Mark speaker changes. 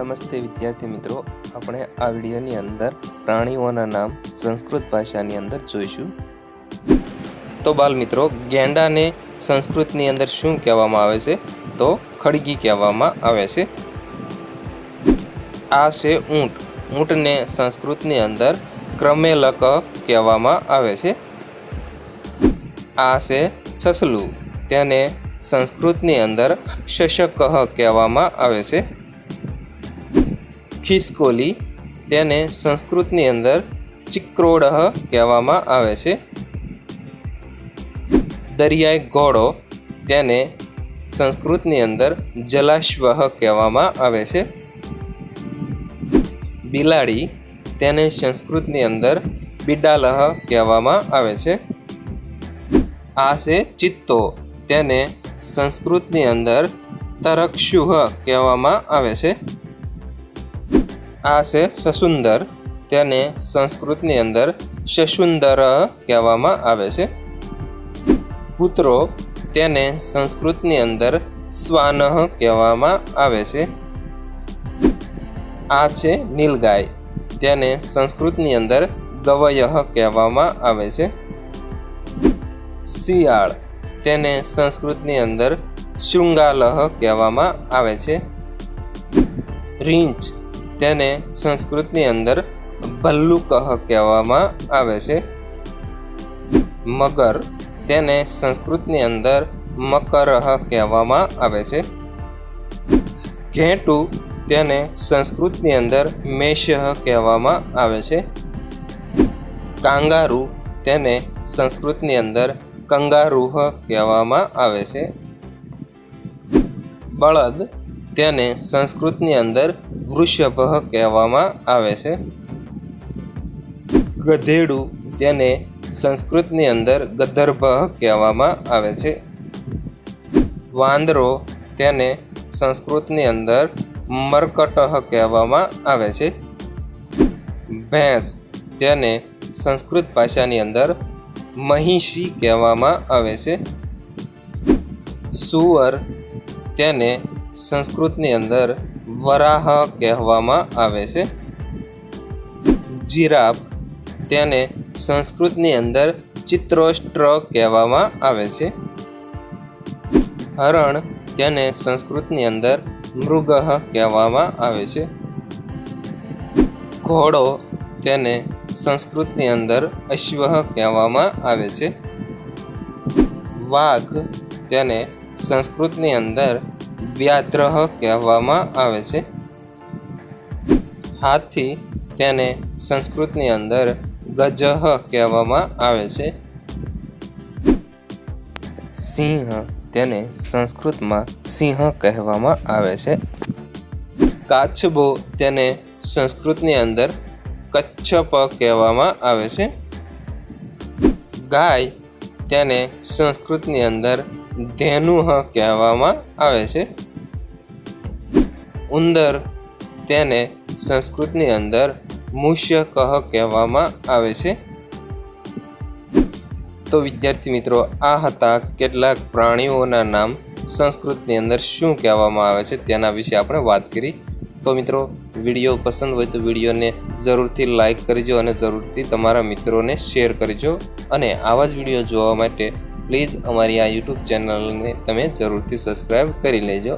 Speaker 1: નમસ્તે વિદ્યાર્થી મિત્રો. આપણે આ વિડીયોની અંદર પ્રાણીઓના નામ, સંસ્કૃત ભાષાની અંદર જોઈશું. તો બાલ મિત્રો, ગેંડાને સંસ્કૃતની અંદર શું કહેવામાં આવે છે? તો ખડગી કહેવામાં આવે છે. આ છે ઊંટ. ઊંટને સંસ્કૃતની અંદર ક્રમેલક કહેવામાં આવે છે. આ છે છસલું તેને સંસ્કૃતની અંદર શશક કહેવામાં આવે છે. ખિસકોલી તેને સંસ્કૃતની અંદર ચિક્રોડહ કહેવામાં આવે છે. દરિયાઈ ઘોડો તેને સંસ્કૃતની અંદર જલાશ્વ કહેવામાં આવે છે. બિલાડી તેને સંસ્કૃતની અંદર બિડાલહ કહેવામાં આવે છે. આ છે ચિત્તો તેને સંસ્કૃતની અંદર તરક્ષુહ કહેવામાં આવે છે. આ છે સસુંદર. તેને સંસ્કૃતની અંદર શશુંદર કહેવામાં આવે છે. કૂતરો તેને સંસ્કૃતની અંદર શ્વાનહ કહેવામાં આવે છે. આ છે નીલગાય. તેને સંસ્કૃતની અંદર ગવયહ કહેવામાં આવે છે. શિયાળ. તેને સંસ્કૃતની અંદર શૃંગાલહ કહેવામાં આવે છે. રીંછ. તેને સંસ્કૃતની અંદર ભલ્લુકહ કહેવામાં આવે છે. મગર તેને સંસ્કૃતની અંદર મકરહ કહેવામાં આવે છે. ઘેટું તેને સંસ્કૃતની અંદર મેષહ કહેવામાં આવે છે. કાંગારૂ તેને સંસ્કૃતની અંદર કંગારૂહ કહેવામાં આવે છે. બળદ તેને સંસ્કૃતની અંદર વૃષભ કહેવામાં આવે છે. ગધેડું તેને સંસ્કૃતની અંદર ગદર્ભ કહેવામાં આવે છે. વાંદરો તેને સંસ્કૃતની અંદર મરકટહ કહેવામાં આવે છે. ભેંસ તેને સંસ્કૃત ભાષાની અંદર મહિષી કહેવામાં આવે છે. સુવર તેને સંસ્કૃતની અંદર વરાહ કહેવામાં આવે છે. જીરાફ તેને સંસ્કૃતની અંદર ચિત્રોષ્ટ્ર કહેવામાં આવે છે. હરણ તેને સંસ્કૃતની અંદર મૃગ કહેવામાં આવે છે. ઘોડો તેને સંસ્કૃતની અંદર અશ્વ કહેવામાં આવે છે. વાઘ તેને સંસ્કૃતની અંદર વ્યાદ્રહ કહેવામાં આવે છે. હાથી તેને સંસ્કૃતની અંદર ગજહ કહેવામાં આવે છે. સિંહ તેને સંસ્કૃતમાં સિંહ કહેવામાં આવે છે. કાચબો તેને સંસ્કૃતની અંદર કચ્છપ કહેવામાં આવે છે. ગાય તેને સંસ્કૃતની અંદર ધેનુહ કહેવામાં આવે છે. ઉંદર તેને સંસ્કૃતની અંદર મુષ્ય કહ કહેવામાં આવે છે. તો વિદ્યાર્થી મિત્રો, આ હતા કેટલાક પ્રાણીઓના નામ સંસ્કૃતની અંદર શું કહેવામાં આવે છે તેના વિશે આપણે વાત કરી. તો મિત્રો, વીડિયો પસંદ હોય તો વિડીયોને જરૂરથી લાઈક કરજો અને જરૂરથી તમારા મિત્રોને શેર કરજો. અને આવા જ વીડિયો જોવા માટે પ્લીઝ અમારી આ યુટ્યુબ ચેનલને તમે જરૂરથી સબસ્ક્રાઈબ કરી લેજો.